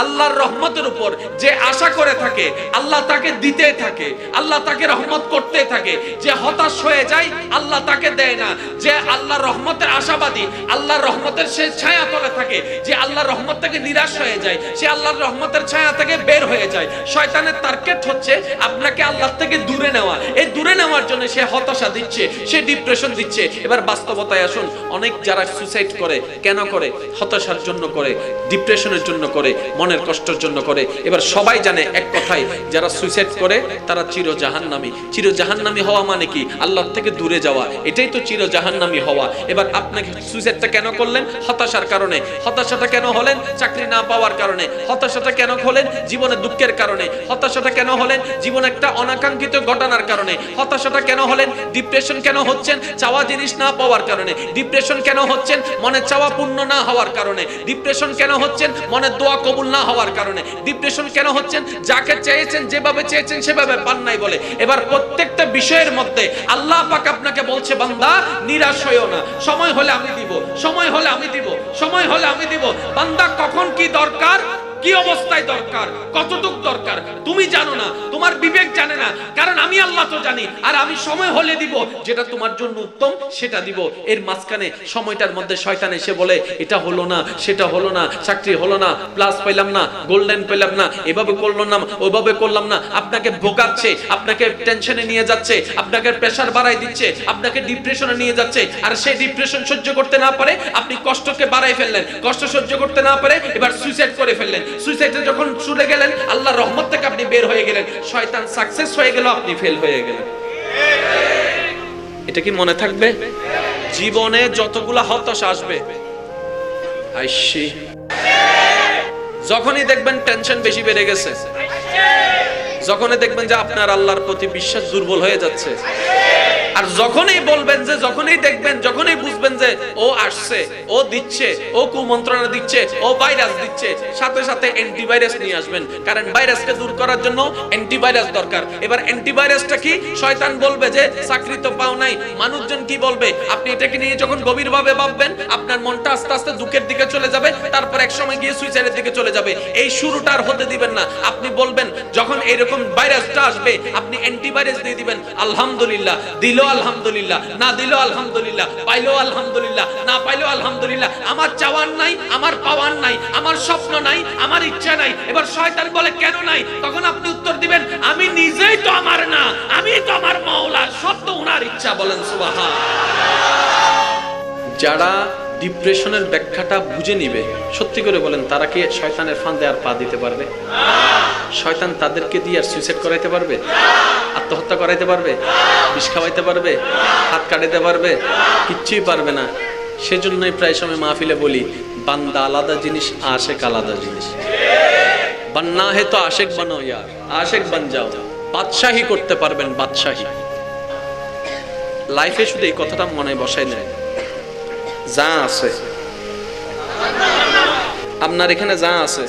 আল্লাহর রহমতের উপর যে আশা করে থাকে, আল্লাহ তাকে দিতে থাকে, আল্লাহ তাকে রহমত করতে থাকে। যে হতাশ হয়ে যায়, আল্লাহ তাকে দেয় না। যে আল্লাহর রহমতের আশাবাদী, আল্লাহর রহমতের সে ছায়া তলে থাকে। যে আল্লাহর রহমত থেকে নিরাশ হয়ে যায়, সে আল্লাহর রহমতের ছায়া থেকে বের হয়ে যায়। শয়তানের টার্গেট হচ্ছে আপনাকে আল্লাহ থেকে দূরে নেওয়া। এই দূরে নেওয়ার জন্য সে হতাশা দিচ্ছে, সে ডিপ্রেশন দিচ্ছে। এবার বাস্তবতায় আসুন। অনেক যারা সুসাইড করে, কেন করে? হতাশার জন্য করে ডিপ্রেশনের জন্য করে। মনের কষ্টের জন্য করে। এবার সবাই জানে এক কথাই যারা সুইসাইড করে, তারা চির জাহান্নামী চির জাহান্নামী হওয়া মানে কি? আল্লাহ থেকে দূরে যাওয়া। এটাই তো চির জাহান্নামী হওয়া। এবার আপনাকে সুইসাইডটা কেন করলেন? হতাশার কারণে। হতাশাটা কেন হলেন? চাকরি না পাওয়ার কারণে। হতাশাটা কেন হলেন? জীবনে দুঃখের কারণে। হতাশাটা কেন হলেন? জীবনে একটা অনাকাঙ্ক্ষিত ঘটনার কারণে। হতাশাটা কেন হলেন? ডিপ্রেশন কেন হচ্ছেন? চাওয়া জিনিস না পাওয়ার কারণে। ডিপ্রেশন কেন হচ্ছেন? মনে চাওয়া পূর্ণ না হওয়ার কারণে। ডিপ্রেশন কেন হচ্ছেন? মনে দোয়া কবুল না হওয়ার কারণে। ডিপ্রেশন কেন হচ্ছেন? যাকে চেয়েছেন, যেভাবে চেয়েছেন, সেভাবে পান নাই বলে। এবার প্রত্যেকটা বিষয়ের মধ্যে আল্লাহ পাক আপনাকে বলছে, বান্দা, নিরাশ হইও না। সময় হলে আমি দিব, সময় হলে আমি দিব, সময় হলে আমি দিব। বান্দা, কখন কি দরকার? কি অবস্থায় দরকার? কতটুক দরকার? তুমি জানো না, তোমার বিবেক জানে না, কারণ আমি আল্লাহ তো জানি, আর আমি সময় হলে দিব, যেটা তোমার জন্য উত্তম, সেটা দিব। এর মাঝখানে সময়টার মধ্যে শয়তান এসে বলে, এটা হলো না, সেটা হলো না, চাকরি হলো না প্লাস পেলাম না গোল্ডেন পেলাম না, এভাবে করল না ওইভাবে করলাম না, আপনাকে ভোগাচ্ছে, আপনাকে টেনশনে নিয়ে যাচ্ছে, আপনাকে প্রেশার বাড়াই দিচ্ছে, আপনাকে ডিপ্রেশনে নিয়ে যাচ্ছে, আর সেই ডিপ্রেশন সহ্য করতে না পারে, আপনি কষ্টকে বাড়াই ফেললেন, কষ্ট সহ্য করতে না পারে, এবার সুইসাইড করে ফেললেন। সুইসাইডে যখন ছুটে গেলেন আল্লাহর রহমত থেকে আপনি বের হয়ে গেলেন। শয়তান সাকসেস হয়ে গেল আপনি ফেল হয়ে গেলেন। এটা কি মনে থাকবে? জীবনে যতগুলা হতাশ আসবে, আইসি। যখনই দেখবেন টেনশন বেশি বেড়ে গেছে, যখনই দেখবেন যে আপনার আল্লাহর প্রতি বিশ্বাস দুর্বল হয়ে যাচ্ছে আর যখনই বলবেন যে, যখনই দেখবেন, যখনই বুঝবেন যে, ও আসছে, ও দিচ্ছে, ও কুমন্ত্রণা দিচ্ছে, ও ভাইরাস দিচ্ছে, সাথে সাথে অ্যান্টিভাইরাস নিয়ে আসবেন। কারণ ভাইরাসকে দূর করার জন্য অ্যান্টিভাইরাস দরকার। এবার অ্যান্টিভাইরাসটা কি? শয়তান বলবে যে, চাকরি তো পাও নাই। মানুষজন কি বলবে? আপনি এটাকে নিয়ে যখন গভীরভাবে ভাববেন, আপনার মনটা আস্তে আস্তে দুঃখের দিকে চলে যাবে, তারপর এক সময় গিয়ে সুইসাইডের দিকে চলে যাবে। এই শুরুটা আর হতে দিবেন না। আপনি বলবেন, যখন এরকম ভাইরাসটা আসবে, আপনি অ্যান্টিভাইরাস দিয়ে দিবেন। আলহামদুলিল্লাহ, দিল আলহামদুলিল্লাহ, না দিল আলহামদুলিল্লাহ, পাইলো আলহামদুলিল্লাহ, না পাইলো আলহামদুলিল্লাহ, আমার চাওয়ার নাই, আমার পাওয়ার নাই, আমার স্বপ্ন নাই, আমার ইচ্ছা নাই, এবার শয়তান বলে কেন নাই? তখন আপনি উত্তর দিবেন, আমি নিজেই তো আমার না, আমি তো আমার মাওলা সব তো ওনার ইচ্ছা, বলেন সুবহান। যারা ডিপ্রেশনের ব্যাখ্যাটা বুঝে নিবে। সত্যি করে বলেন, তারা কি শয়তানের ফান্দে আর পা দিতে পারবে? শয়তান তাদেরকে দিয়ে আর সুইসাইড করাইতে পারবে? আত্মহত্যা করাইতে পারবে? বিষ খাওয়াইতে পারবে? হাত কাটাইতে পারবে? কিচ্ছুই পারবে না। সেজন্যই প্রায় সময় মাহফিলে বলি, বান্দা আলাদা জিনিস, আশেক আলাদা জিনিস। বান্না হে তো আশেক বানো ইয়ার, আশেক বান যাও। বাদশাহী করতে পারবেন বাদশাহী। লাইফে শুধু এই কথাটা মনে বসাই নেয় যা আছে। আপনার এখানে যা আছে,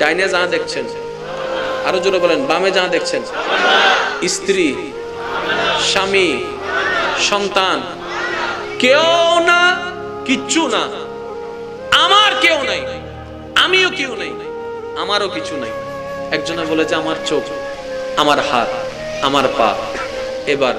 ডাইনে যা দেখছেন, আরও জোরে বলেন, বামে যা দেখছেন, স্ত্রী, স্বামী, সন্তান, কেউ না, কিচ্ছু না। আমার কেউ নাই, আমিও কেউ নাই, আমারও কিছু নাই। একজনে বলে যে আমার চোখ, আমার হাত, আমার পা। এবার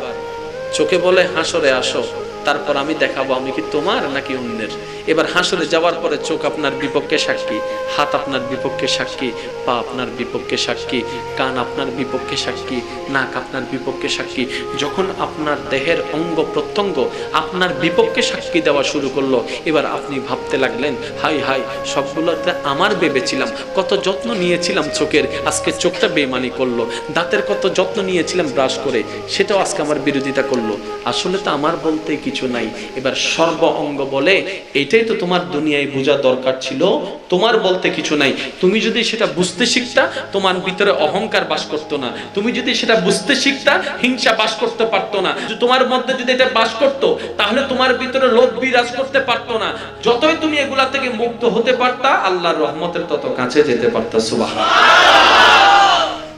চোখে বলে, হাসরে আসো। তারপর আমি দেখাবো আমি কি তোমার নাকি অন্যের? এবার হাসরে যাওয়ার পরে চোখ আপনার বিপক্ষে সাক্ষী, হাত আপনার বিপক্ষে সাক্ষী, পা আপনার বিপক্ষে সাক্ষী, কান আপনার বিপক্ষে সাক্ষী, নাক আপনার বিপক্ষে সাক্ষী। যখন আপনার দেহের অঙ্গ প্রত্যঙ্গ আপনার বিপক্ষে সাক্ষী দেওয়া শুরু করল, এবার আপনি ভাবতে লাগলেন, হাই হাই, সবগুলোতে আমার ভেবেছিলাম, কত যত্ন নিয়েছিলাম চোখের, আজকে চোখটা বেমানি করল, দাঁতের কত যত্ন নিয়েছিলাম ব্রাশ করে, সেটাও আজকে আমার বিরোধিতা করল। আসলে তো আমার বলতে কিছু নাই। এবার সর্ব অঙ্গ বলে, এটাই তো তোমার দুনিয়ায় বোঝা দরকার ছিল, তোমার বলতে কিছু নাই। তুমি যদি সেটা বুঝতে শিখতা, তোমার ভিতরে অহংকার বাস করতো না। তুমি যদি সেটা বুঝতে শিখতা, হিংসা বাস করতে পারতো না। তোমার মধ্যে যদি এটা বাস করতো, তাহলে তোমার ভিতরে লোভ বিরাজ করতে পারতো না। যতই তুমি এগুলা থেকে মুক্ত হতে পারতা, আল্লাহর রহমতের তত কাছে যেতে পারতা। সুবাহ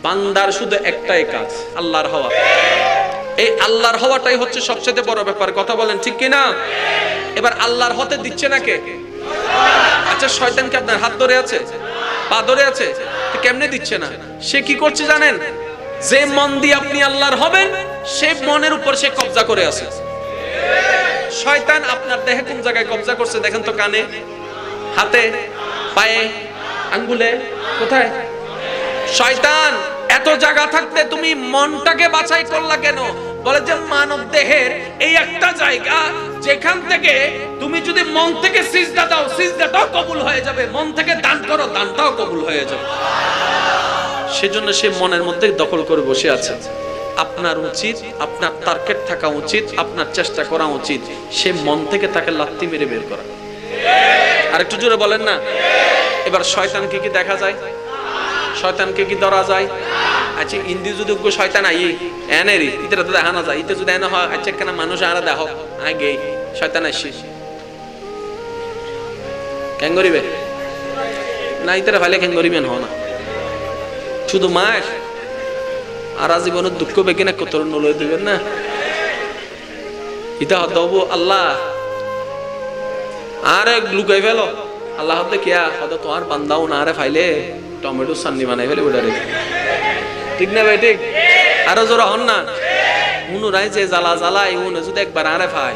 বান্দার শুধু একটাই কাজ, আল্লাহর হওয়া। এই আল্লাহর হওয়াটাই হচ্ছে সবচেয়ে বড় ব্যাপার। কথা বলেন ঠিক কি না এবার আল্লাহর হতে দিচ্ছে না কে? আচ্ছা শয়তান কি আপনার হাত ধরে আছে? পা ধরে আছে? কেমনে দিচ্ছে না? সে কি করছে জানেন? যে মন দিয়ে আপনি আল্লাহর হবেন, সে মনের উপর সে কবজা করে আছে। শয়তান আপনার দেহে কোন জায়গায় কবজা করছে দেখেন তো কানে? হাতে? পায়ে? আঙ্গুলে? কোথায়? শয়তান, এত জায়গা থাকতে তুমি মনটাকে বাছাই করলা কেন? বলে যে মানব দেহের এই একটা জায়গা যেখান থেকে তুমি যদি মন থেকে সিজদা দাও, সিজদাটাও কবুল হয়ে যাবে। মন থেকে দান করো, দানটাও কবুল হয়ে যাবে। সেজন্য সে মনের মধ্যে দখল করে বসে আছে। আপনার উচিত, আপনার টার্গেট থাকা উচিত, আপনার চেষ্টা করা উচিত। সে মন থেকে তাকে লাত্তি মেরে বের করা। আর একটু জোরে বলেন না? এবার শয়তানকে কি দেখা যায়? শয়তানকে কি ধরা যায়? আচ্ছা ইন্দি যদি শয়তান, আই, এনে রে ইতরা তো দেখা না যায়, ইতে যদি এনে হয় আচ্ছা কেন মানুষ আরা দেখ আই গে শয়তান আসি কেন করিবে? না, ইতরা ভালে কেন করিবেন হ না। শুধু মাস আর জীবনের দুঃখ বেগে না কত নলয় দিবেন না? ইতা হত আল্লাহ। আরে লুকাই ফেলো। আল্লাহ হতে কিয়া? হয়তো তোমার বান্দাও না আরে ফাইলে টমেটো সান্নি বানাই ফেলে বেটারে ঠিক না ভাই, ঠিক। আরও জোর হন না। উনু রাই যে জ্বালা জ্বালাই উনু যদি একবার আরে ফাই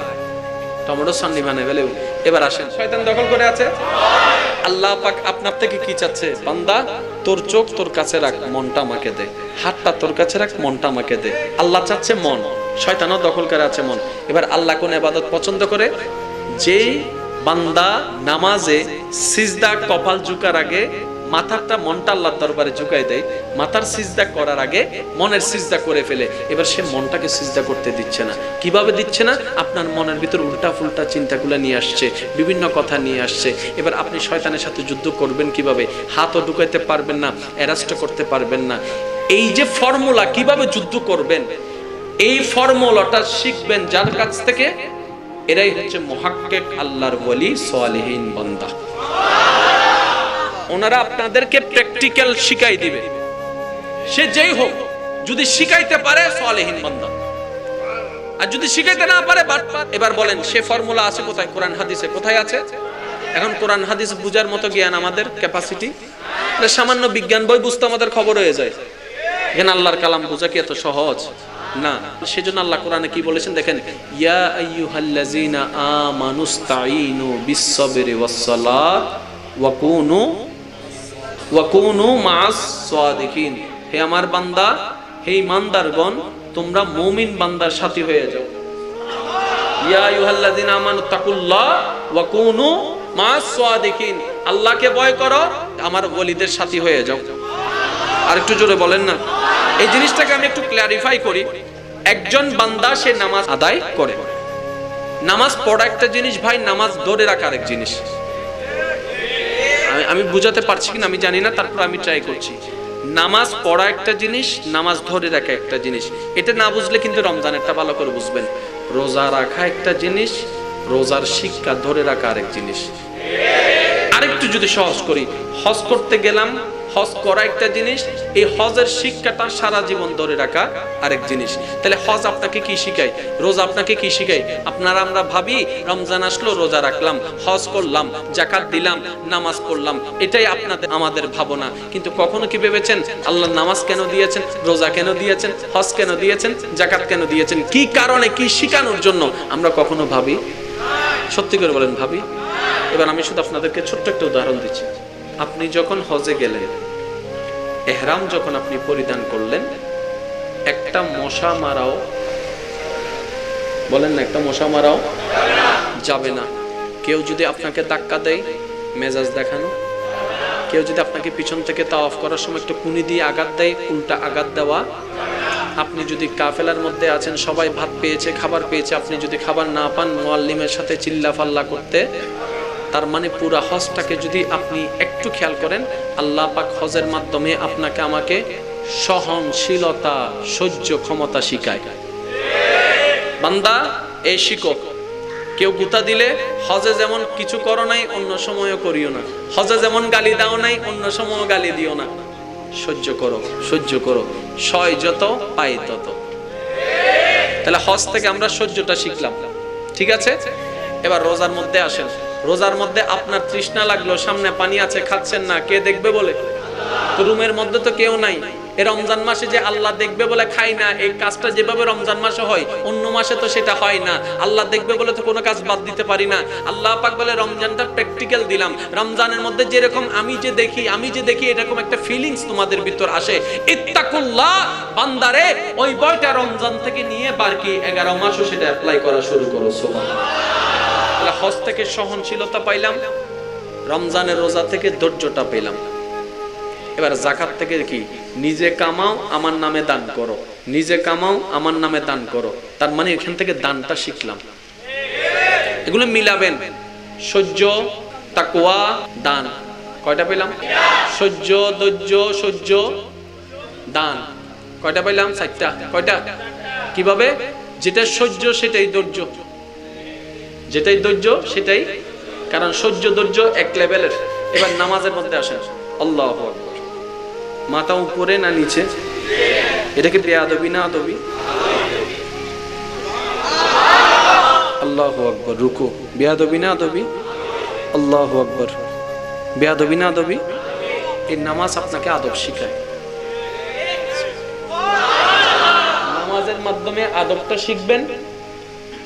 টমেটো সান্নি বানাই ফেলে এবার আসেন। শয়তান দখল করে আছে। আল্লাহ পাক আপনার থেকে কি চাচ্ছে? বান্দা, তোর চোখ তোর কাছে রাখ, মনটা আমাকে দে। হাতটা তোর কাছে রাখ, মনটা আমাকে দে। আল্লাহ চাচ্ছে মন। শয়তানও দখল করে আছে মন। এবার আল্লাহ কোন ইবাদত পছন্দ করে? যেই বান্দা নামাজে সিজদা কপাল ঝুকার আগে মাথাটা মনটা আল্লাহর দরবারে ঝুকাই দেয়। মাথার সিজদা করার আগে মনের সিজদা করে ফেলে। এবার সে মনটাকে সিজদা করতে দিচ্ছে না। কীভাবে দিচ্ছে না? আপনার মনের ভিতর উল্টা ফুলটা চিন্তাগুলো নিয়ে আসছে, বিভিন্ন কথা নিয়ে আসছে। এবার আপনি শয়তানের সাথে যুদ্ধ করবেন কীভাবে? হাতও ঢুকাইতে পারবেন না, অ্যারাস্ট করতে পারবেন না। এই যে ফর্মুলা কীভাবে যুদ্ধ করবেন? এই ফর্মুলাটা শিখবেন যার কাছ থেকে? এরাই হচ্ছে মহাক্কেক আল্লাহর ওয়ালি সোয়ালিহীন বান্দা। ওনারা আপনাদেরকে প্র্যাকটিক্যাল শিখাই দিবে। সে যেই হোক, যদি শিখাইতে পারে সোয়ালিহীন বান্দা। আর যদি শিখাইতে না পারে এবার বলেন, সে ফর্মুলা আছে কোথায়? কোরআন হাদিসে কোথায় আছে? এখন কোরআন হাদিস বুঝার মতো জ্ঞান আমাদের ক্যাপাসিটি সামান্য বিজ্ঞান বই বুঝতে আমাদের খবর হয়ে যায়। এখানে আল্লাহর কালাম বোঝা কি এত সহজ? না। সেজন্য আল্লাহ কোরআনে কি বলেছেন দেখেন, ইয়া আইয়ুহাল্লাযিনা আমানুস্তাঈনু বিস-সাবরি ওয়াস-সালাত ওয়া কুনু ওয়া কুনু মা'আস সাদিকিন। হে আমার বান্দা, হে ইমানদারগণ, তোমরা মুমিন বান্দার সাথী হয়ে যাও। ইয়া আইয়ুহাল্লাযিনা আমানুত্তাকুল্লাহ ওয়া কুনু মা'আস সাদিকিন। আল্লাহকে ভয় করো, আমার ওলিদের সাথী হয়ে যাও। আর একটু জোরে বলেন না। এই জিনিসটাকে আমি একটু ক্লারিফাই করি। একজন বান্দা, সে নামাজ আদায় করে। নামাজ পড়া একটা জিনিস ভাই, নামাজ ধরে রাখা আরেক জিনিস। আমি- আমি বুঝাতে পারছি কিনা আমি জানি না, তারপর আমি ট্রাই করছি। নামাজ পড়া একটা জিনিস, নামাজ ধরে রাখা একটা জিনিস। এটা না বুঝলে কিন্তু রমজানেরটা ভালো করে বুঝবেন। রোজা রাখা একটা জিনিস, রোজার শিক্ষা ধরে রাখা আরেক জিনিস। আরেকটু যদি সহজ করি, হজ করতে গেলাম, হজ করা একটা জিনিস, এই হজের শিক্ষাটা সারা জীবন ধরে রাখা আরেক জিনিস। তাহলে হজ আপনাকে কি শিখায়? রোজা আপনাকে কি শিখায়? আপনারা আমরা ভাবি, রমজান আসলো, রোজা রাখলাম, হজ করলাম জাকাত দিলাম, নামাজ পড়লাম, এটাই আপনাদের, আমাদের ভাবনা। কিন্তু কখনো কি ভেবেছেন, আল্লাহ নামাজ কেন দিয়েছেন, রোজা কেন দিয়েছেন, হজ কেন দিয়েছেন জাকাত কেন দিয়েছেন, কি কারণে, কি শিখানোর জন্য? আমরা কখনো ভাবি? সত্যি করে বলেন, ভাবি? এবার আমি শুধু আপনাদেরকে ছোট্ট একটা উদাহরণ দিচ্ছি। আপনি যখন হজে গেলেন, এহরাম যখন আপনি পরিধান করলেন, একটা মশা মারাও, বলেন না, একটা মশা মারাও যাবে না। কেউ যদি আপনাকে ধাক্কা দেয়, মেজাজ দেখানো। কেউ যদি আপনাকে পিছন থেকে তা অফ করার সময় একটু কুনি দিয়ে আঘাত দেয়, উল্টা আঘাত দেওয়া। আপনি যদি কাফেলার মধ্যে আছেন, সবাই ভাত পেয়েছে, খাবার পেয়েছে, আপনি যদি খাবার না পান, মোয়াল্লিমের সাথে চিল্লা ফাল্লা করতে তার মানে পুরা হজটাকে যদি আপনি একটু খেয়াল করেন, আল্লাহ পাক হজের মাধ্যমে আপনাকে আমাকে সহনশীলতা, সহ্য ক্ষমতা শিখায়। বান্দা এই শিখো কেউ গুতা দিলে হজে যেমন কিছু করো নাই, অন্য সময়ও করিও না। হজে যেমন গালি দাও নাই, অন্য সময়ও গালি দিও না। সহ্য করো সহ্য করো। সয় যত পাই তত। তাহলে হজ থেকে আমরা সহ্যটা শিখলাম। ঠিক আছে? এবার রোজার মধ্যে আসেন। রোজার মধ্যে আপনার তৃষ্ণা লাগল, সামনে পানি আছে, খাচ্ছেন না, কে দেখবে বলে? রুমের মধ্যে তো কেউ নাই। এই রমজান মাসে যে আল্লাহ দেখবে বলে খাই না, এই কাজটা যেভাবে রমজান মাসে হয়, অন্য মাসে তো সেটা হয় না। আল্লাহ দেখবে বলে তো কোনো কাজ বাদ দিতে পারি না। আল্লাহ পাক বলে, রমজানটা প্র্যাকটিক্যাল দিলাম। রমজানের মধ্যে যেরকম আমি যে দেখি, আমি যে দেখি, এরকম একটা ফিলিংস তোমাদের ভিতর আসে। ইত্তাকুল্লাহ, বান্দারে, ওই বয়টা রমজান থেকে নিয়ে বাকি এগারো মাসও সেটা অ্যাপ্লাই করা শুরু করো সোমান তাহলে হজ থেকে সহনশীলতা পাইলাম, রমজানের রোজা থেকে ধৈর্যটা পেলাম। এবার জাকাত থেকে কি? নিজে কামাও, আমার নামে দান করো। নিজে কামাও, আমার নামে দান করো। তার মানে এখান থেকে দানটা শিখলাম। এগুলো মিলাবেন। সহ্য, তাকওয়া, দান। কয়টা পেলাম? সহ্য, ধৈর্য, সহ্য, দান। কয়টা পেলাম? চারটা। কয়টা? কীভাবে? যেটা সহ্য, সেটাই ধৈর্য। যেটাই ধৈর্য, সেটাই। কারণ সহ্য ধৈর্য এক লেভেলের। এবার নামাজের মধ্যে আসেন। আল্লাহ। মাথা উপরে না নিচে? এটাকে বেয়াদবি না আদবি? আল্লাহ আকবর, রুকু। বেয়াদবি না আদবি? আল্লাহ আকবর। বেয়াদবি না আদবি? এই নামাজ আপনাকে আদব শিখায়। নামাজের মাধ্যমে আদবটা শিখবেন।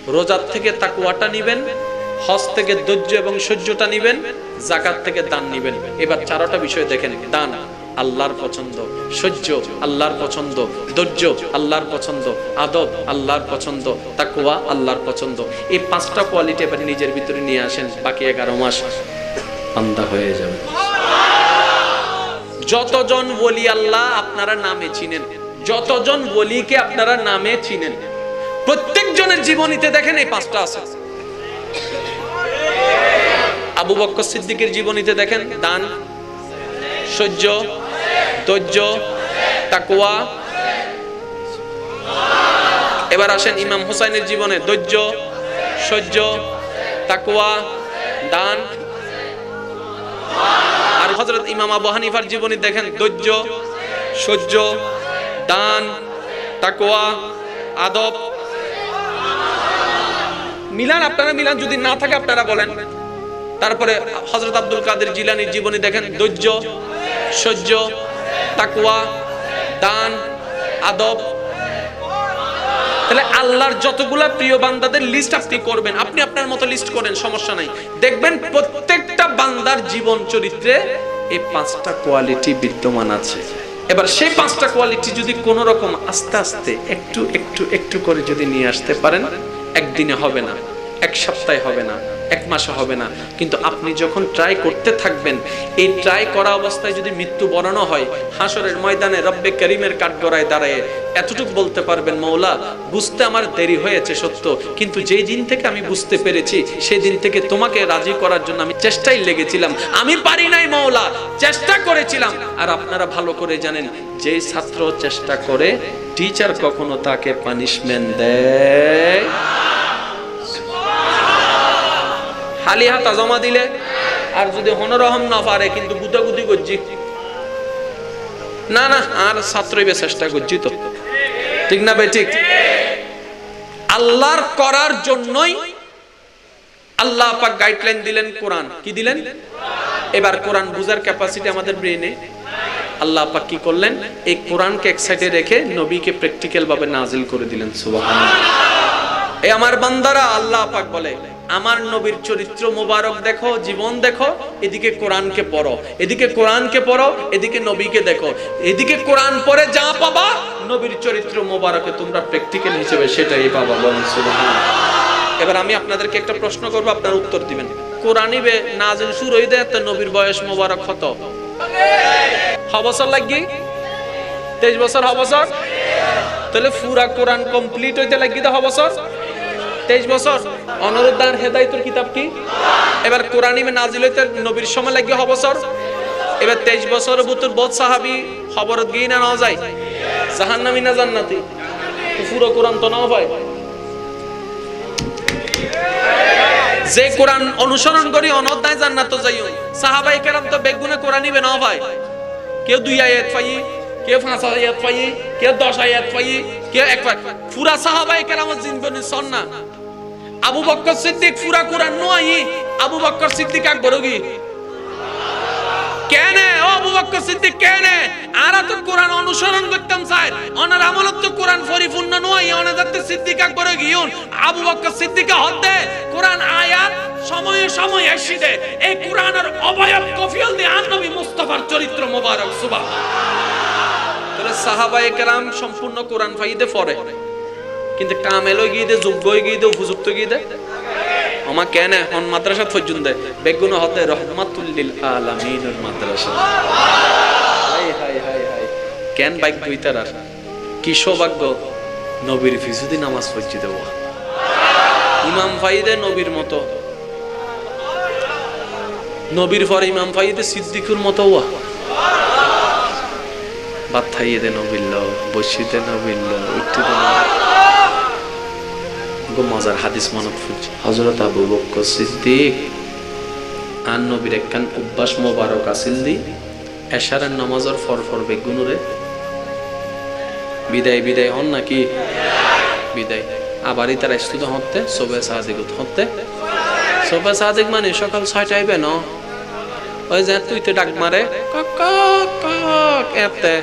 রোজার থেকে তাকুয়াটা নিবেন, হজ থেকে ধৈর্য এবং সহ্যটা নিবেন জাকাত থেকে দান নিবেন। এবার চারটা বিষয় দেখেন। দান, আল্লাহর পছন্দ। সহ্য, আল্লাহর পছন্দ। ধৈর্য, আল্লাহর পছন্দ। আদব, আল্লাহর পছন্দ। তাকুয়া আল্লাহর পছন্দ। এই পাঁচটা কোয়ালিটি এবার নিজের ভিতরে নিয়ে আসেন, বাকি এগারো মাস বান্দা হয়ে যাবে। যতজন বলি আল্লাহ আপনারা নামে চিনেন। যতজন বলিকে আপনারা নামে চিনেন। প্রত্যেকজনের জীবনীতে দেখেন এই পাঁচটা আছে। আবু বক্কর সিদ্দিকের জীবনীতে দেখেন, দান, সহ্য, ধৈর্য তাকুয়া এবার আসেন ইমাম হুসাইনের জীবনে, ধৈর্য, সহ্য তাকুয়া দান। আর হজরত ইমাম আবু হানিফার জীবনী দেখেন, ধৈর্য, সহ্য, দান তাকুয়া আদব। মিলান আপনারা, মিলান যদি না থাকে আপনারা বলেন। তারপরে হজরত আব্দুল কাদের জিলানির জীবনী দেখেন, ধৈর্য, সহ্য তাকোয়া দান, আদব। তাহলে আল্লাহর যতগুলা প্রিয় বান্দাদের লিস্ট আপনি করবেন, আপনি আপনার মতো লিস্ট করেন, সমস্যা নাই। দেখবেন প্রত্যেকটা বান্দার জীবন চরিত্রে এই পাঁচটা কোয়ালিটি বিদ্যমান আছে। এবার সেই পাঁচটা কোয়ালিটি যদি কোন রকম আস্তে আস্তে একটু একটু একটু করে যদি নিয়ে আসতে পারেন একদিনে হবে না। এক সপ্তাহে হবে না, এক মাসে হবে না। কিন্তু আপনি যখন ট্রাই করতে থাকবেন, এই ট্রাই করা অবস্থায় যদি মৃত্যু বরানো হয় হাসরের ময়দানে রব্বে করিমের কাঠগড়ায় দাঁড়ায় এতটুকু বলতে পারবেন, মৌলা, বুঝতে আমার দেরি হয়েছে সত্য, কিন্তু যেই দিন থেকে আমি বুঝতে পেরেছি, সেই দিন থেকে তোমাকে রাজি করার জন্য আমি চেষ্টাই লেগেছিলাম। আমি পারি নাই, মৌলা, চেষ্টা করেছিলাম। আর আপনারা ভালো করে জানেন, যে ছাত্র চেষ্টা করে, টিচার কখনো তাকে পানিশমেন্ট দেয়। খালি হাতা জমা দিলে আর যদি হনরহম না পারে, কিন্তু গুতাগুতি করছি। না না, আর ছাত্রই চেষ্টা করছি তো। ঠিক না বে ঠিক? আল্লাহর করার জন্যই আল্লাহ পাক গাইডলাইন দিলেন কোরআন। কি দিলেন? এবার কোরআন বুঝার ক্যাপাসিটি আমাদের ব্রেনে আল্লাহ পাক কি করলেন? এই কোরআনকে এক সাইডে রেখে নবীকে প্র্যাকটিক্যাল ভাবে নাজিল করে দিলেন, সুবহানাল্লাহ। এই আমার বান্দারা, আল্লাহ পাক বলে আমার নবীর চরিত্র মোবারক দেখো, জীবন দেখো, এদিকে কোরআনকে পড়ো। এদিকে কোরআনকে পড়ো, এদিকে নবীকে দেখো। এদিকে কোরআন পড়ে যা পাবা, নবীর চরিত্র মোবারকে তোমরা প্র্যাকটিক্যাল হিসেবে সেটাই পাবা বলেন এবার আমি আপনাদেরকে একটা প্রশ্ন করব, আপনারা উত্তর দিবেন। কোরআনই বে নাজিল শুরু হই দেয়, তো নবীর বয়স মোবারক হত হ বছর লাগি? তেইশ বছর হ বছর? তাহলে পুরা কোরআন কমপ্লিট হইতে লাগি হ বছর? তেইশ বছর? অনুরুদ্ধার হেদায়তুর কিতাব কি? এবার কোরআন ইমে নাজিল হইতে নবীর সময় লাগি হ বছর। এবার তেইশ বছর বুতুর বোধ সাহাবি খবরত গিয়ে না নেওয়া যায়। জাহান্নামি না জান্নাতি? পুরো কোরআন তো নাও ভাই যে কোরআন অনুসরণ করি, অনধ্যায় জান্নাত যাইও। সাহাবাই কেরাম তো বেগুনে কোরআন নিবে না ভাই কেউ দুই আয়াত পাই কেউ পাঁচ আয়াত পাই কেউ দশ আয়াত পাই কেউ এক পাই পুরা সাহাবাই কেরাম জিনবনি সন্না। আবু বক্কর সিদ্দিক পুরা কোরআন নয় আবু বক্কর সিদ্দিক আকবর কি কেন? ও আবু বক্কর সিদ্দিক কেন? আরা তো কোরআন অনুসরণ করতাম স্যার অনার আমলত তো কোরআন পরিপূর্ণ নয় অনার যাতে সিদ্দিক আকবর গিয়ুন আবু বক্কর সিদ্দিক হদ্দে কোরআন আয়াত সময়ে সময়ে এসে দে। এই কোরআনের অবয়ব কফিল দিয়ে আর নবী মুস্তাফার চরিত্র মোবারক, সুবহান। তাহলে সাহাবায়ে কেরাম সম্পূর্ণ কোরআন ফাইদে পড়ে। কিন্তু কামেল গিয়ে দে যোগ্য গিয়ে দে উপযুক্ত গিয়ে দে আমার কেন এখন মাদ্রাসা পর্যন্ত? বেগুন হতে রহমাতুল্লিল আলামিনের মাদ্রাসা। কেন বাইক দুই তারার কি সৌভাগ্য? নবীর ফিজুদি নামাজ পড়ছি দেব ইমাম ফাইদে নবীর মতো। নবীর পর ইমাম ফাইদে সিদ্দিকুর মতো ওয়া। বাত থাইয়ে দে নবিল্ল বসিতে নবিল্ল উঠতে গো মজার হাদিস মনত ফুটছে হজরত আবু বক্কর সিদ্দিক আন নবীর একখান অভ্যাস মোবারক আসিল দি, এশারের নামাজর ফর ফর বেগুনুরে বিদায় বিদায় হন নাকি? বিদায়। আবারই তারা স্তুত হতে সোবে সাদিক হতে সোবে সাদিক মানে সকাল ছয়টায় বেন ওই যে তুই তো ডাক মারে, কক কক এতে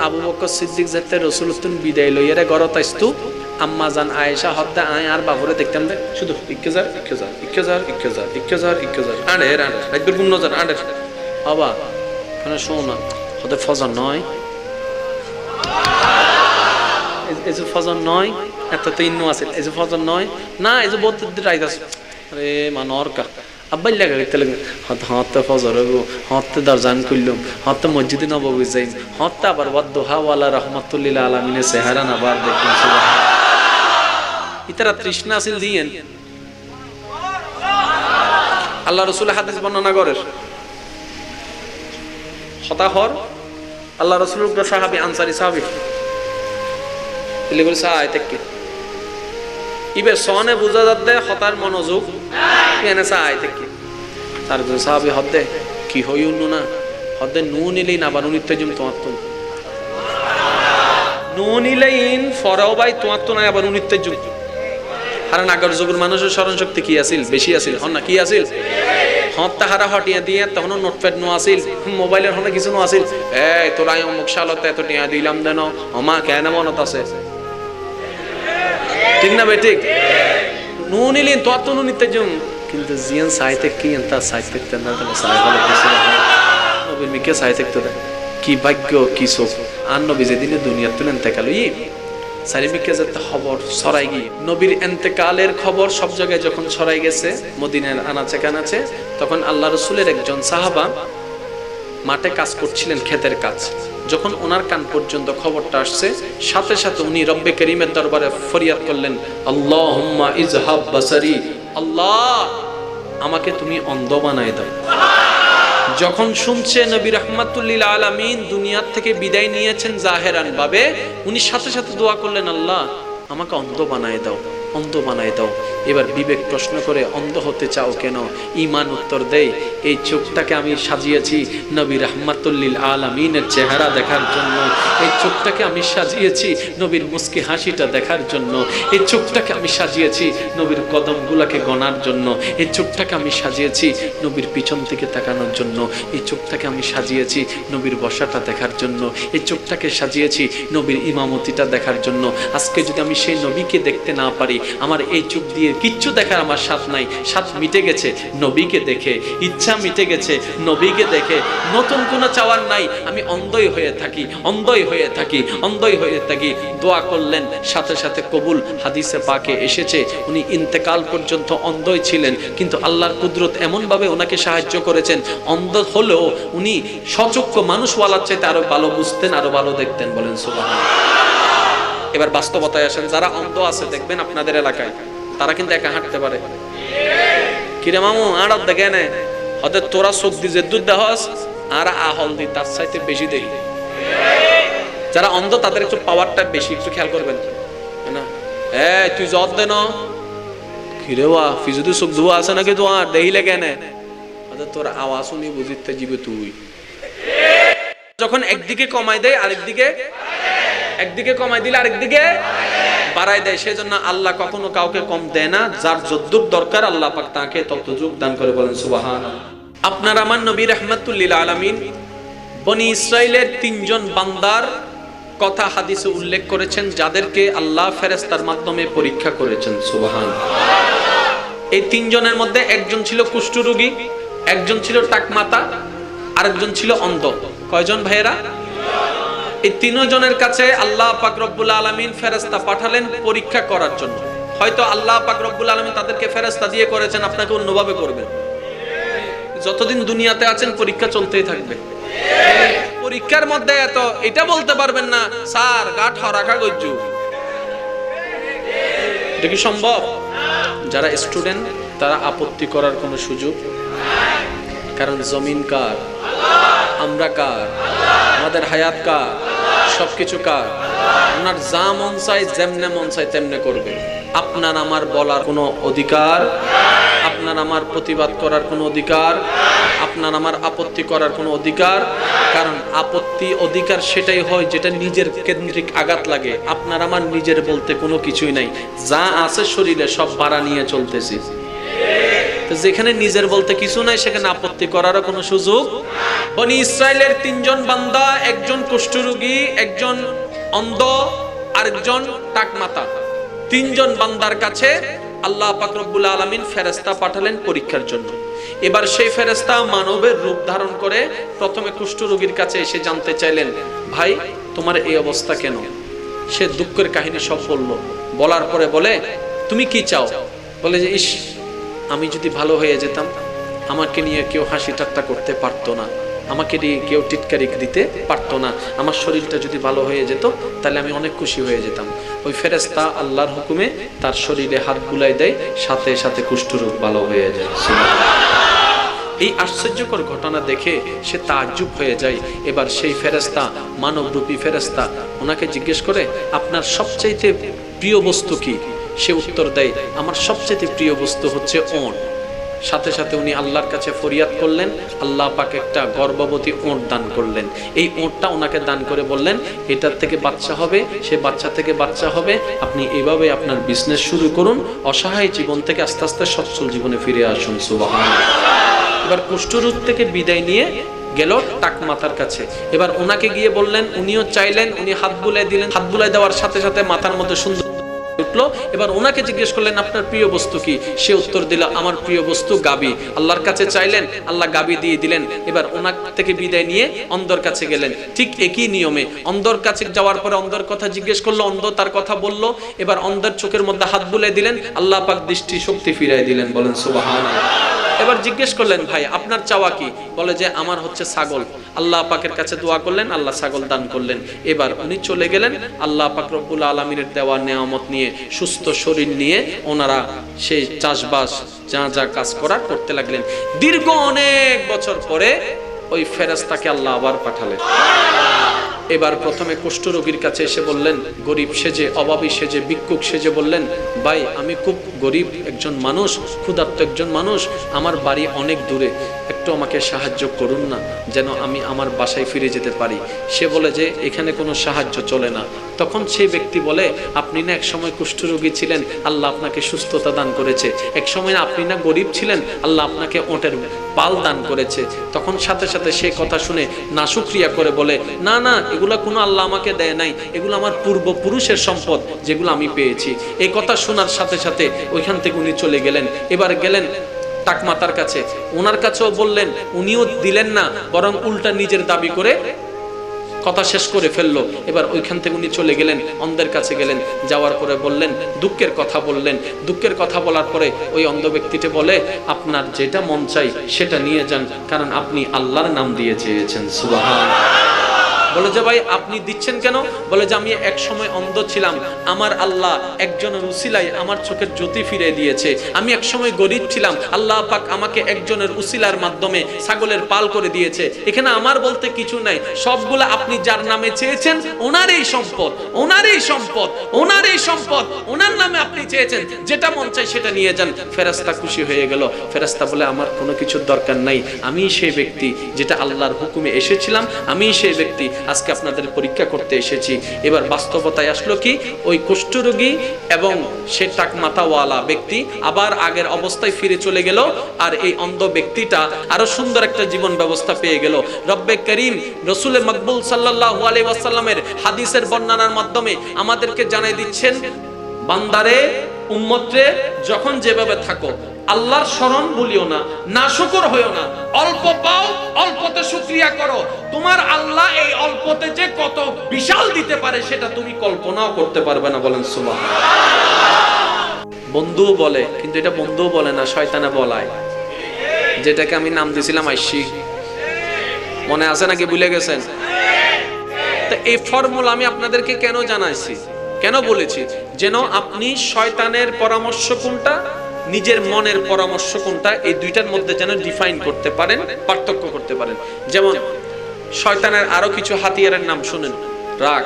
আবু বকর সিদ্দিক যাতে রসুল তুন বিদায় লইয়ারে গরত আইস্তু আম্মা জান আয়েশা হদ্দা আয় আর বাবুরে দেখতাম দে শুধু ইকে যার ইকে যার ইকে যার ইকে যার ইকে যার ইকে যার আড়ের আড়ের একবার পূর্ণ যার আড়ের বাবা শোনো হতে ফজর নয়। এই- যে ফজর নয় এত তো ইন্নু আছে এই যে ফজর নয়। না এই যে বহুত রাইত আছে। আরে মানর কা আব্বাই লাগা লাগে, হত হত ফজর হব হত দরজান করলাম হত মসজিদে নববী যাই হত আবার ওয়াদ্দুহা ওয়ালা রহমাতুল্লিল চেহারা আবার দেখলাম ইতারা তৃষ্ণা আছিল দিয়েন। আল্লাহ রসুল হাদিস বর্ণনা করেন হতাহর আল্লাহ রসুল সাহাবি, আনসারি সাহাবি। এগুলো সাহায় থেকে ইবে সনে বুঝা যাতে হতার মনোযোগ। এনে সাহায় থেকে তার সাহাবি হদ্দে কি হই না? হদ্দে নু নিলেই না আবার তোমার তো। নু নিলেইন ফরাও বাই তোমার তো নাই আবার যুগের মানুষের স্মরণ শক্তি কি আছিল? বেশি আছিল। হন না, কি আছিল? হত তাহারা হটিয়া দিয়ে তখন নোটপ্যাড নো আছিল। মোবাইলের হনে কিছু নো আছিল? এই তোরা অমুক সালতে এত টিয়া দিলাম দেন। অমা, কেন মনত আছে? ঠিক না বেঠিক নুন নিলেন তো তো নুন নিতে কিন্তু সাই ভালো কিছু নবীর মিকে সাইতে তো কি ভাগ্য, কি সব আর নবী যেদিনে দুনিয়া তুলেন তেকালো ই সারিমিকে যাতে খবর ছড়াই গিয়ে, নবীর এন্তেকালের খবর সব জায়গায় যখন ছড়াই গেছে, মদিনের আনাচে কানাচে, তখন আল্লাহ রসুলের একজন সাহাবা মাঠে কাজ করছিলেন ক্ষেতের কাজ। যখন ওনার কান পর্যন্ত খবরটা আসছে, সাথে সাথে উনি রব্বে করিমের দরবারে ফরিয়াদ করলেন আল্লাহ ইজহাব বাসারি আল্লাহ, আমাকে তুমি অন্ধ বানায় দাও। যখন শুনছে নবী রহমাতুল্লিল আলমিন দুনিয়ার থেকে বিদায় নিয়েছেন জাহেরান ভাবে উনি সাথে সাথে দোয়া করলেন, আল্লাহ, আমাকে অন্ধ বানায় দাও। অন্ধ বানায় দাও। এবার বিবেক প্রশ্ন করে অন্ধ হতে চাও কেন? ইমান উত্তর দেয় এই চোখটাকে আমি সাজিয়েছি নবী রহমাতুল্লিল আলামিনের চেহারা দেখার জন্য। এই চোখটাকে আমি সাজিয়েছি নবীর মুস্কি হাসিটা দেখার জন্য। এই চোখটাকে আমি সাজিয়েছি নবীর কদমগুলাকে গণার জন্য। এই চোখটাকে আমি সাজিয়েছি নবীর পিছন থেকে তাকানোর জন্য। এই চোখটাকে আমি সাজিয়েছি নবীর বসাটা দেখার জন্য। এই চোখটাকে সাজিয়েছি নবীর ইমামতিটা দেখার জন্য। আজকে যদি আমি সেই নবীকে দেখতে না পারি আমার এই চোখ দিয়ে কিচ্ছু দেখার আমার স্বাদ নাই। স্বাদ মিটে গেছে, নবীকে দেখে। ইচ্ছা মিটে গেছে, নবীকে দেখে। নতুন কোনো চাওয়ার নাই। আমি অন্ধই হয়ে থাকি, অন্ধই হয়ে থাকি, অন্ধই হয়ে থাকি। দোয়া করলেন, সাথে সাথে কবুল। হাদিসে পাকে এসেছে, উনি ইন্তেকাল পর্যন্ত অন্ধই ছিলেন, কিন্তু আল্লাহর কুদরত এমনভাবে ওনাকে সাহায্য করেছেন, অন্ধ হলেও উনি সচক্ষ মানুষ ওয়ালার চাইতে আরও ভালো, বুঝতেন, আরও ভালো দেখতেন, বলেন সুবাহ এবার বাস্তবতায় আসেন। যারা অন্ধ আছে, দেখবেন আপনাদের এলাকায়, তারা কিন্তু একা হাঁটতে পারে। কিরে মামু আড়ত দেখে নে। হতে তোরা চোখ দি যে দুধ দেহস আর আহল দি, তার চাইতে বেশি দেই যারা অন্ধ, তাদের একটু পাওয়ারটা বেশি, একটু খেয়াল করবেন। না? এ তুই জব দে ন। কিরে ওয়া ফিজুদি চোখ ধোয়া আছে নাকি তোমার? দেখিলে কেনে? তোর আওয়াজ শুনি বুঝিতে জিবে তুই। যখন একদিকে কমাই দেয়, আরেকদিকে একদিকে কমাই দিলে আরেকদিকে বাড়ায় দেয়। সেজন্য আল্লাহ কখনো কাউকে কম দেয় না। যার যদ্দুর দরকার আল্লাহ পাক তাকে ততযুগ দান করে বলেন সুবাহান আপনার আমার নবী রহমতুল্লিল আলমিন বনি ইসরায়েলের তিনজন বান্দার কথা হাদিসে উল্লেখ করেছেন, যাদেরকে আল্লাহ ফেরেস্তার মাধ্যমে পরীক্ষা করেছেন সুবাহান এই তিনজনের মধ্যে একজন ছিল কুষ্ঠরোগী, একজন ছিল টাকমাতা, আরেকজন ছিল অন্ধ। কয়জন ভাইয়েরা? এই তিনজনের কাছে আল্লাহ পাক রব্বুল আলমিন ফেরেস্তা পাঠালেন পরীক্ষা করার জন্য। হয়তো আল্লাহ পাক রব্বুল আলমিন তাদেরকে ফেরেস্তা দিয়ে করেছেন, আপনাকে অন্যভাবে করবেন যতদিন দুনিয়াতে আছেন, পরীক্ষা চলতেই থাকবে। পরীক্ষার মধ্যে এত, এটা বলতে পারবেন না, স্যার, গা ঠরাখা গজ্জু। এটা কি সম্ভব? যারা স্টুডেন্ট, তারা আপত্তি করার কোনো সুযোগ? কারণ জমিন কার? আমরা কার? আমাদের হায়াত কার? সবকিছু কার? ওনার যা মন চাই যেমনে মন চাই তেমনে করবে। আপনার আমার বলার কোনো অধিকার? আপনার আমার প্রতিবাদ করার কোনো অধিকার? আপনার আমার আপত্তি করার কোনো অধিকার? কারণ আপত্তি, অধিকার সেটাই হয় যেটা নিজের কেন্দ্রিক আঘাত লাগে। আপনার আমার নিজের বলতে কোনো কিছুই নাই। যা আছে শরীরে সব ভাড়া নিয়ে চলতেছি। তো যেখানে নিজের বলতে কিছু নাই, সেখানে আপত্তি করারও কোনো সুযোগ বনি ইসরায়েলের তিনজন বান্দা, একজন কুষ্ঠরোগী, একজন অন্ধ, আরেকজন টাকমাতা। তিনজন বান্দার কাছে আল্লাহ পাক রব্বুল আলামিন ফেরেশতা পাঠালেন পরীক্ষার জন্য। এবার সেই ফেরেশতা মানবের রূপ ধারণ করে প্রথমে কুষ্ঠরোগীর কাছে এসে জানতে চাইলেন, ভাই, তোমার এই অবস্থা কেন? সে দুঃখের কাহিনী সব বলল। বলার পরে বলে, তুমি কি চাও? বলে যে, ইস আমি যদি ভালো হয়ে যেতাম, আমাকে নিয়ে কেউ হাসি ঠাট্টা করতে পারতো না। আমাকে নিয়ে কেউ টিটকারি দিতে পারতো না। আমার শরীরটা যদি ভালো হয়ে যেত, তাহলে আমি অনেক খুশি হয়ে যেতাম। ওই ফেরেস্তা আল্লাহর হুকুমে তার শরীরে হাত বুলাই দেয়, সাথে সাথে কুষ্ঠরোগ ভালো হয়ে যায়। এই আশ্চর্যকর ঘটনা দেখে সে তাজ্জুব হয়ে যায়। এবার সেই ফেরেস্তা মানবরূপী ফেরেস্তা ওনাকে জিজ্ঞেস করে, আপনার সবচাইতে প্রিয় বস্তু কি? সে উত্তর দেয়, আমার সবচেয়ে প্রিয় বস্তু হচ্ছে ওন সাথে সাথে উনি আল্লাহর কাছে ফরিয়াদ করলেন, আল্লাহ পাকে একটা গর্ভবতী ওঁট দান করলেন। এই ওঁটটা ওনাকে দান করে বললেন, এটার থেকে বাচ্চা হবে, সে বাচ্চা থেকে বাচ্চা হবে, আপনি এভাবে আপনার বিজনেস শুরু করুন, অসহায় জীবন থেকে আস্তে আস্তে সচ্ছল জীবনে ফিরে আসুন। সুবাহান এবার কুষ্ঠরোগ থেকে বিদায় নিয়ে গেল টাক মাথার কাছে। এবার ওনাকে গিয়ে বললেন, উনিও চাইলেন, উনি হাত বুলাই দিলেন। হাত বুলাই দেওয়ার সাথে সাথে মাথার মধ্যে সুন্দর উঠল এবার ওনাকে জিজ্ঞেস করলেন, আপনার প্রিয় বস্তু কি? সে উত্তর দিল, আমার প্রিয় বস্তু গাবি। আল্লাহর কাছে চাইলেন, আল্লাহ গাবি দিয়ে দিলেন। এবার ওনার থেকে বিদায় নিয়ে অন্ধর কাছে গেলেন। ঠিক একই নিয়মে অন্ধর কাছে যাওয়ার পরে অন্ধর কথা জিজ্ঞেস করল অন্ধ তার কথা বলল। এবার অন্ধের চোখের মধ্যে হাত বুলে দিলেন। আল্লাহ পাক দৃষ্টি শক্তি ফিরাই দিলেন, বলেন সুবাহান এবার জিজ্ঞেস করলেন, ভাই, আপনার চাওয়া কি? বলে যে, আমার হচ্ছে ছাগল। আল্লাহ পাকের কাছে দোয়া করলেন, আল্লাহ ছাগল দান করলেন। এবার উনি চলে গেলেন আল্লাহ পাক রব্বুল আলমিনের দেওয়া নেয়ামত নিয়ে, সুস্থ শরীর নিয়ে ওনারা সেই চাষবাস, যা যা কাজ করার করতে লাগলেন। দীর্ঘ অনেক বছর পরে ওই ফেরেস্তাকে আল্লাহ আবার পাঠালেন। এবার প্রথমে কুষ্ঠরোগীর কাছে এসে বললেন, গরিব সেজে অভাবী সেজে ভিক্ষুক সেজে বললেন, ভাই, আমি খুব গরিব একজন মানুষ, ক্ষুধার্ত একজন মানুষ, আমার বাড়ি অনেক দূরে, একটু আমাকে সাহায্য করুন না, যেন আমি আমার বাসায় ফিরে যেতে পারি। সে বলে যে, এখানে কোনো সাহায্য চলে না। তখন সেই ব্যক্তি বলে, আপনি না এক সময় কুষ্ঠরোগী ছিলেন, আল্লাহ আপনাকে সুস্থতা দান করেছে। এক সময় আপনি না গরিব ছিলেন, আল্লাহ আপনাকে ওটের পাল দান করেছে। তখন সাথে সাথে সে কথা শুনে নাশুক্রিয়া করে বলে, না না এগুলো কোনো আল্লাহ আমাকে দেয় নাই। এগুলো আমার পূর্বপুরুষের সম্পদ যেগুলো আমি পেয়েছি। এই কথা শোনার সাথে সাথে ওইখান থেকে উনি চলে গেলেন। এবার গেলেন টাকমাতার কাছে। ওনার কাছেও বললেন, উনিও দিলেন না, বরং উল্টা নিজের দাবি করে কথা শেষ করে ফেলল। এবার ওইখান থেকে উনি চলে গেলেন, অন্ধের কাছে গেলেন। যাওয়ার পরে বললেন, দুঃখের কথা বললেন। দুঃখের কথা বলার পরে ওই অন্ধ ব্যক্তিটি বলে, আপনার যেটা মন চাই সেটা নিয়ে যান, কারণ আপনি আল্লাহর নাম দিয়ে চেয়েছেন। সুবাহান বলে যে, ভাই, আপনি দিচ্ছেন কেন? বলে যে, আমি এক সময় অন্ধ ছিলাম। আমার আল্লাহ একজনের উসিলাই আমার চোখের জ্যোতি ফিরে দিয়েছে। আমি এক সময় গরিব ছিলাম। আল্লাহ পাক আমাকে একজনের উসিলার মাধ্যমে ছাগলের পাল করে দিয়েছে। এখানে আমার বলতে কিছু নাই। সবগুলো আপনি যার নামে চেয়েছেন, ওনারই সম্পদ। ওনারই সম্পদ। ওনারই সম্পদ। ওনার নামে আপনি চেয়েছেন। যেটা মন চাই সেটা নিয়ে যান। ফেরাস্তা খুশি হয়ে গেল। ফেরাস্তা বলে, আমার কোনো কিছুর দরকার নাই। আমি সেই ব্যক্তি যেটা আল্লাহর হুকুমে এসেছিলাম। আমি সেই ব্যক্তি আজকে আপনাদের পরীক্ষা করতে এসেছি। এবার বাস্তবতায় আসলো কি? ওই কুষ্ঠরোগী এবং সে টাক মাথাওয়ালা ব্যক্তি আবার আগের অবস্থায় ফিরে চলে গেল আর এই অন্ধ ব্যক্তিটা আরও সুন্দর একটা জীবন ব্যবস্থা পেয়ে গেল। রব্বে করিম রসুলে মকবুল সাল্লাহ ওয়াসাল্লামের হাদিসের বর্ণনার মাধ্যমে আমাদেরকে জানাই দিচ্ছেন, বান্দারে, উম্মতরে, যখন যেভাবে থাকো আল্লাহর স্মরণ ভুলিও না না শুকর হইও না। অল্প পাও, অল্পতে শুক্রিয়া করো। তোমার আল্লাহ এই অল্পতে যে কত বিশাল দিতে পারে, সেটা তুমি কল্পনাও করতে পারবে না, বলেন সুবাহ বন্ধু বলে, কিন্তু এটা বন্ধু বলে না, শয়তানে বলায়। যেটাকে আমি নাম দিয়েছিলাম আইসি। মনে আছে নাকি ভুলে গেছেন? তো এই ফর্মুলা আমি আপনাদেরকে কেন জানাইছি? কেন বলেছি? যেন আপনি শয়তানের পরামর্শ কোনটা? নিজের মনের পরামর্শ কোনটা? এই দুইটার মধ্যে যেন ডিফাইন করতে পারেন, পার্থক্য করতে পারেন। যেমন, শয়তানের আরও কিছু হাতিয়ারের নাম শুনেন। রাগ,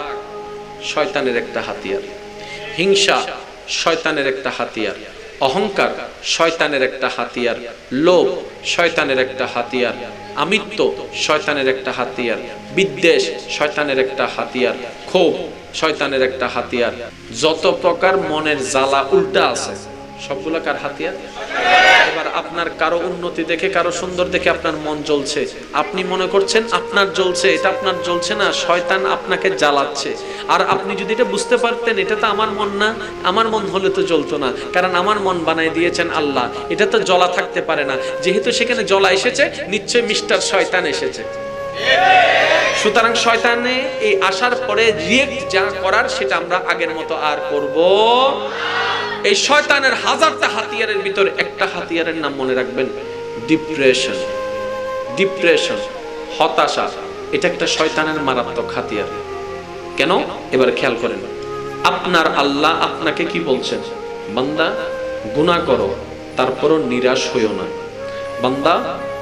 শয়তানের একটা হাতিয়ার। হিংসা, শয়তানের একটা হাতিয়ার। অহংকার, শয়তানের একটা হাতিয়ার। লোভ, শয়তানের একটা হাতিয়ার। আমিত্ব, শয়তানের একটা হাতিয়ার। বিদ্বেষ, শয়তানের একটা হাতিয়ার। ক্ষোভ, শয়তানের একটা হাতিয়ার। যত প্রকার মনের জ্বালা উল্টা আছে সবগুলা কার হাতিয়ার? এবার আপনার কারও উন্নতি দেখে, কারও সুন্দর দেখে আপনার মন জ্বলছে। আপনি মনে করছেন আপনার জ্বলছে, এটা আপনার জ্বলছে না, শয়তান আপনাকে জ্বালাচ্ছে। আর আপনি যদি এটা বুঝতে পারতেন, এটা তো আমার মন না, আমার মন হলে তো জ্বলতো না। কারণ আমার মন বানাই দিয়েছেন আল্লাহ। এটা তো জ্বলা থাকতে পারে না। যেহেতু সেখানে জ্বলা এসেছে নিশ্চয় মিস্টার শয়তান এসেছে। সুতরাং শয়তানে এই আসার পরে রিয়েক্ট যা করার, সেটা আমরা আগের মতো আর করব এই শয়তানের হাজারটা হাতিয়ারের ভিতর একটা হাতিয়ারের নাম মনে রাখবেন ডিপ্রেশন ডিপ্রেশন হতাশা, এটা একটা শয়তানের মারাত্মক হাতিয়ার। কেন? এবার খেয়াল করেন। আপনার আল্লাহ আপনাকে কি বলছেন? বান্দা, গুনাহ করো, তারপরও নিরাশ হইও না। বান্দা,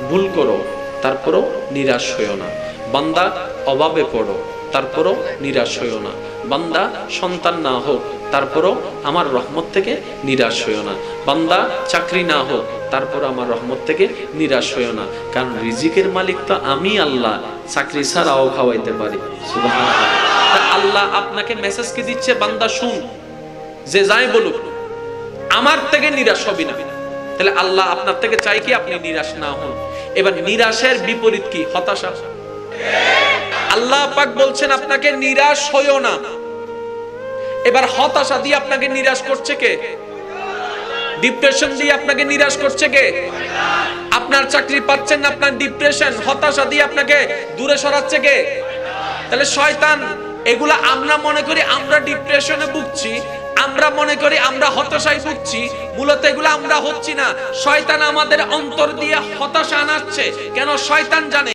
ভুল করো, তারপরও নিরাশ হইও না। বান্দা, অভাবে পড়ো, তারপরও নিরাশ হইও না। বান্দা সন্তান না হোক, তারপরও আমার রহমত থেকে নিরাশ হইও না। বান্দা চাকরি না হোক তারপর আমার রহমত থেকে নিরাশ হইও না। কারণ রিজিকের মালিক তো আমি আল্লাহ, চাকরি ছাড়াও খাওয়াইতে পারি। আল্লাহ আপনাকে মেসেজ কি দিচ্ছে? বান্দা শুন, যে যাই বলুক, আমার থেকে নিরাশ হবি না। তাহলে আল্লাহ আপনার থেকে চাই কি আপনি নিরাশ না হন। এবার নিরাশের বিপরীত কি? হতাশা? আল্লাহ পাক বলছেন, আপনাকে নিরাশ হইও না। এবার হতাশা দিয়ে আপনাকে নিরাশ করছে কে? ডিপ্রেশন দিয়ে আপনাকে নিরাশ করছে কে? আপনার চাকরি পাচ্ছেন না, আপনার ডিপ্রেশন, হতাশা দিয়ে আপনাকে দূরে সরাচ্ছে কে? তাহলে শয়তান, এগুলা আমরা মনে করি আমরা ডিপ্রেশনে ভুগছি, আমরা মনে করি আমরা হতাশায় ভুগছি, মূলত এগুলো আমরা হচ্ছি না। শয়তান আমাদের অন্তর দিয়ে হতাশা আনাচ্ছে। কেন শয়তান জানে?